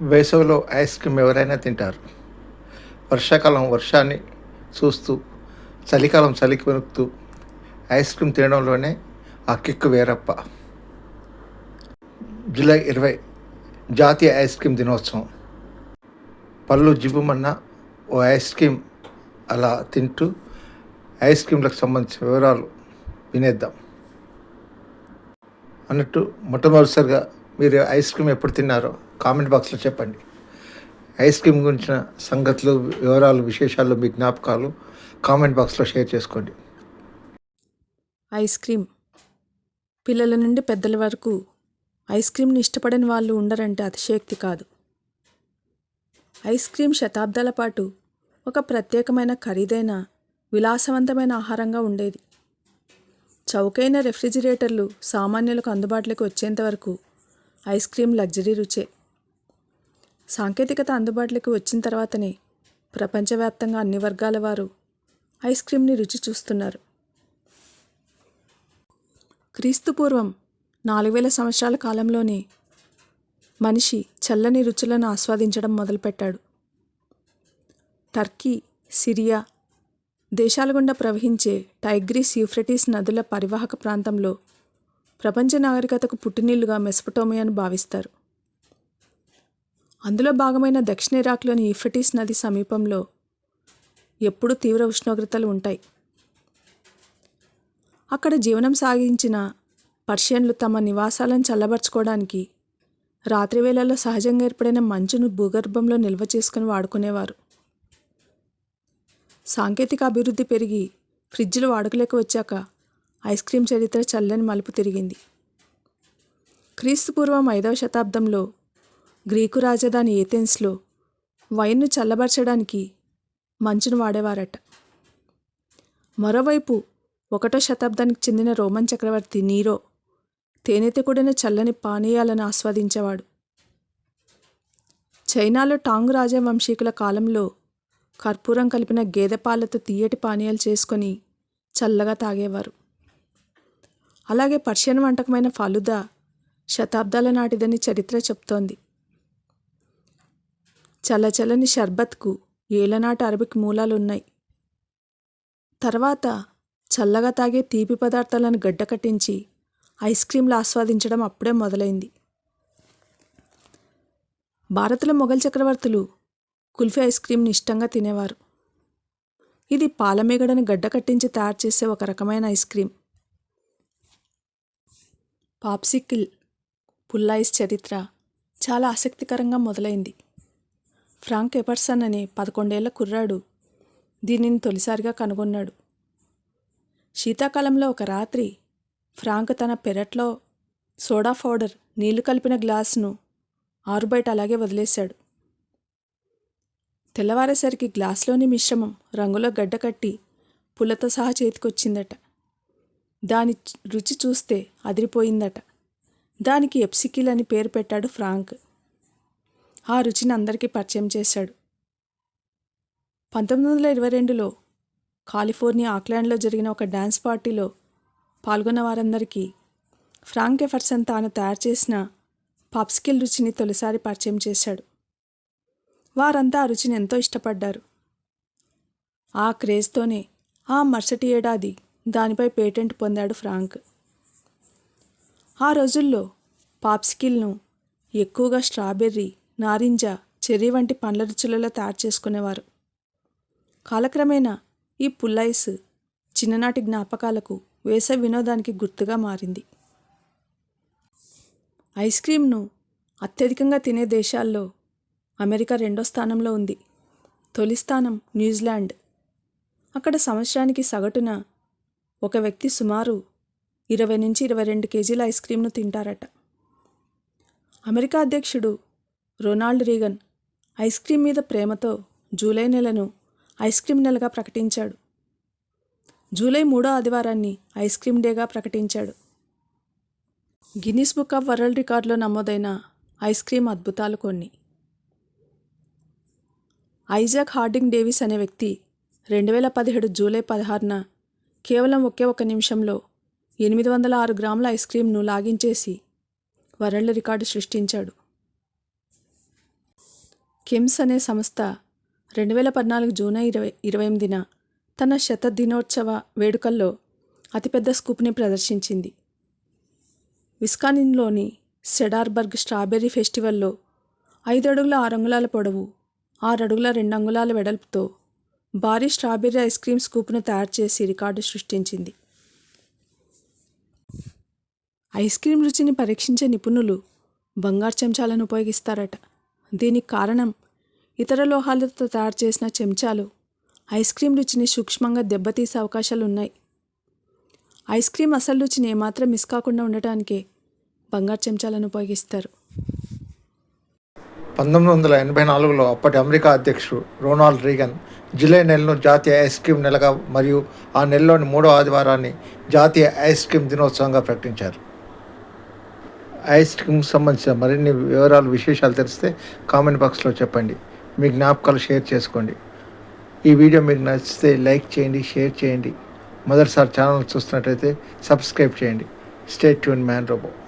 వేసవిలో ice cream ఎవరైనా తింటారు. వర్షాకాలం వర్షాన్ని చూస్తూ చలికాలం చలికి వెనుకుతూ ఐస్ క్రీమ్ తినడంలోనే ఆ కిక్కు వేరప్ప. జూలై ఇరవై జాతీయ ఐస్ క్రీమ్ దినోత్సవం. పళ్ళు జిబ్బుమన్న ఓ ఐస్ క్రీమ్ అలా తింటూ ఐస్ క్రీమ్లకు సంబంధించిన వివరాలు వినేద్దాం. అన్నట్టు మొట్టమొదటిసారిగా మీరు ఐస్ క్రీమ్ ఎప్పుడు తిన్నారో కామెంట్ బాక్స్లో చెప్పండి. ఐస్ క్రీమ్ గురించిన సంగతులు వివరాలు విశేషాలు మీ జ్ఞాపకాలు కామెంట్ బాక్స్లో షేర్ చేసుకోండి. Ice cream. పిల్లల నుండి పెద్దల వరకు ఐస్ క్రీమ్ని ఇష్టపడని వాళ్ళు ఉండరంటే అతిశయోక్తి కాదు. ఐస్ క్రీమ్ శతాబ్దాల పాటు ఒక ప్రత్యేకమైన ఖరీదైన విలాసవంతమైన ఆహారంగా ఉండేది. చౌకైన రెఫ్రిజిరేటర్లు సామాన్యులకు అందుబాటులోకి వచ్చేంత వరకు ఐస్ క్రీమ్ లగ్జరీ రుచే. సాంకేతికత అందుబాటులోకి వచ్చిన తర్వాతనే ప్రపంచవ్యాప్తంగా అన్ని వర్గాల వారు ఐస్ క్రీమ్ని రుచి చూస్తున్నారు. క్రీస్తుపూర్వం నాలుగు వేల సంవత్సరాల కాలంలోనే మనిషి చల్లని రుచులను ఆస్వాదించడం మొదలుపెట్టాడు. టర్కీ సిరియా దేశాల గుండా ప్రవహించే టైగ్రీస్ యూఫ్రటీస్ నదుల పరివాహక ప్రాంతంలో ప్రపంచ నాగరికతకు పుట్టినీళ్ళుగా మెసపటోమియాను భావిస్తారు. అందులో భాగమైన దక్షిణ ఇరాక్లోని ఇఫ్రటీస్ నది సమీపంలో ఎప్పుడూ తీవ్ర ఉష్ణోగ్రతలు ఉంటాయి. అక్కడ జీవనం సాగించిన పర్షియన్లు తమ నివాసాలను చల్లబరుచుకోవడానికి రాత్రి వేళల్లో సహజంగా ఏర్పడిన మంచును భూగర్భంలో నిల్వ చేసుకుని వాడుకునేవారు. సాంకేతిక అభివృద్ధి పెరిగి ఫ్రిడ్జ్లు వాడుకలోకి వచ్చాక ఐస్ క్రీమ్ చరిత్ర చల్లని మలుపు తిరిగింది. క్రీస్తు పూర్వం ఐదవ శతాబ్దంలో గ్రీకు రాజధాని ఏథెన్స్లో వైన్ను చల్లబరచడానికి మంచును వాడేవారట. మరోవైపు ఒకటో శతాబ్దానికి చెందిన రోమన్ చక్రవర్తి నీరో తేనెతో కూడిన చల్లని పానీయాలను ఆస్వాదించేవాడు. చైనాలో టాంగ్ రాజవంశీకుల కాలంలో కర్పూరం కలిపిన గేదె పాలతో తీయటి పానీయాలు చేసుకొని చల్లగా తాగేవారు. అలాగే పర్షియన్ వంటకమైన ఫలుదా శతాబ్దాల నాటిదని చరిత్ర చెప్తోంది. చల్లచల్లని షర్బత్కు ఏలనాటి అరబిక్ మూలాలు ఉన్నాయి తర్వాత చల్లగా తాగే తీపి పదార్థాలను గడ్డకట్టించి ఐస్ క్రీంలు ఆస్వాదించడం అప్పుడే మొదలైంది. భారత్లో మొఘల్ చక్రవర్తులు కుల్ఫీ ఐస్ క్రీంని ఇష్టంగా తినేవారు. ఇది పాలమేగడను గడ్డకట్టించి తయారు చేసే ఒక రకమైన ఐస్ క్రీం. పాప్సికిల్ పుల్ల ఐస్ చరిత్ర చాలా ఆసక్తికరంగా మొదలైంది. ఫ్రాంక్ ఎపర్సన్ అనే పదకొండేళ్ళ కుర్రాడు దీనిని తొలిసారిగా కనుగొన్నాడు. శీతాకాలంలో ఒక రాత్రి ఫ్రాంక్ తన పెరట్లో సోడా పౌడర్ నీళ్ళు కలిపిన గ్లాసును ఆరుబయట అలాగే వదిలేశాడు. తెల్లవారేసరికి గ్లాసులోని మిశ్రమం రంగులో గడ్డకట్టి పుల్లతో సహా చేతికొచ్చిందట. దాని రుచి చూస్తే అదిరిపోయిందట. దానికి ఎప్సికిల్ అని పేరు పెట్టాడు ఫ్రాంక్. ఆ రుచిని అందరికీ పరిచయం చేశాడు. పంతొమ్మిది వందల ఇరవై రెండులో కాలిఫోర్నియా ఆక్లాండ్లో జరిగిన ఒక డ్యాన్స్ పార్టీలో పాల్గొన్న వారందరికీ ఫ్రాంక్ ఎఫర్సన్ తాను తయారు చేసిన పాప్స్కిల్ రుచిని తొలిసారి పరిచయం చేశాడు. వారంతా ఆ రుచిని ఎంతో ఇష్టపడ్డారు. ఆ క్రేజ్తోనే ఆ మరుసటి ఏడాది దానిపై పేటెంట్ పొందాడు ఫ్రాంక్. ఆ రోజుల్లో పాప్స్కిల్ను ఎక్కువగా స్ట్రాబెర్రీ నారింజ చెర్రీ వంటి పండ్ల రుచులలో తయారు చేసుకునేవారు. కాలక్రమేణా ఈ పుల్లైస్ చిన్ననాటి జ్ఞాపకాలకు వేసవి వినోదానికి గుర్తుగా మారింది. ఐస్ క్రీమ్ను అత్యధికంగా తినే దేశాల్లో అమెరికా రెండో స్థానంలో ఉంది. తొలి స్థానం న్యూజిలాండ్. అక్కడ సంవత్సరానికి సగటున ఒక వ్యక్తి సుమారు ఇరవై నుంచి ఇరవై రెండు కేజీల ఐస్ క్రీమ్ను తింటారట. అమెరికా అధ్యక్షుడు రొనాల్డ్ రీగన్ ఐస్ క్రీమ్ మీద ప్రేమతో జూలై నెలను ఐస్ క్రీమ్ నెలగా ప్రకటించాడు. జూలై మూడో ఆదివారాన్ని ఐస్ క్రీమ్ డేగా ప్రకటించాడు. గిన్నీస్ బుక్ ఆఫ్ వరల్డ్ రికార్డులో నమోదైన ఐస్ క్రీమ్ అద్భుతాలు కొన్ని. ఐజాక్ హార్డింగ్ డేవిస్ అనే వ్యక్తి రెండు వేల పదిహేడు జూలై పదహారున కేవలం ఒకే ఒక నిమిషంలో ఎనిమిది వందల ఆరు గ్రాముల ఐస్ క్రీమ్ను లాగించేసి వరల్డ్ రికార్డు సృష్టించాడు. కిమ్స్ అనే సంస్థ రెండు వేల పద్నాలుగు జూన్ ఇరవై ఇరవై ఎనిమిదిన తన శత దినోత్సవ వేడుకల్లో అతిపెద్ద స్కూప్ని ప్రదర్శించింది. విస్కానిన్లోని సెడార్బర్గ్ స్ట్రాబెర్రీ ఫెస్టివల్లో ఐదు అడుగుల ఆరు అంగుళాల పొడవు ఆరు అడుగుల రెండు అంగుళాల వెడల్పుతో భారీ స్ట్రాబెర్రీ ఐస్ క్రీమ్ స్కూప్ను తయారు చేసి రికార్డు సృష్టించింది. ఐస్ క్రీం రుచిని పరీక్షించే నిపుణులు బంగారు చెంచాలను ఉపయోగిస్తారట. దీనికి కారణం ఇతర లోహాలతో తయారు చేసిన చెంచాలు. ఐస్ క్రీం రుచిని సూక్ష్మంగా దెబ్బతీసే అవకాశాలు ఉన్నాయి ఐస్ క్రీం అసలు రుచిని ఏమాత్రం మిస్ కాకుండా ఉండటానికే బంగారు చెంచాలను ఉపయోగిస్తారు. పంతొమ్మిది వందల ఎనభై నాలుగులో అప్పటి అమెరికా అధ్యక్షుడు రొనాల్డ్ రీగన్ జూలై నెలను జాతీయ ఐస్ క్రీమ్ నెలగా మరియు ఆ నెలలోని మూడో ఆదివారాన్ని జాతీయ ఐస్ క్రీమ్ దినోత్సవంగా ప్రకటించారు. ఐస్ సంబంధించిన మరిన్ని వివరాలు విశేషాలు తెలిస్తే కామెంట్ బాక్స్లో చెప్పండి. మీ జ్ఞాపకాలు షేర్ చేసుకోండి. ఈ వీడియో మీకు నచ్చితే లైక్ చేయండి షేర్ చేయండి. మొదటిసారి ఛానల్ చూస్తున్నట్టయితే సబ్స్క్రైబ్ చేయండి. Stay tuned Man Robo.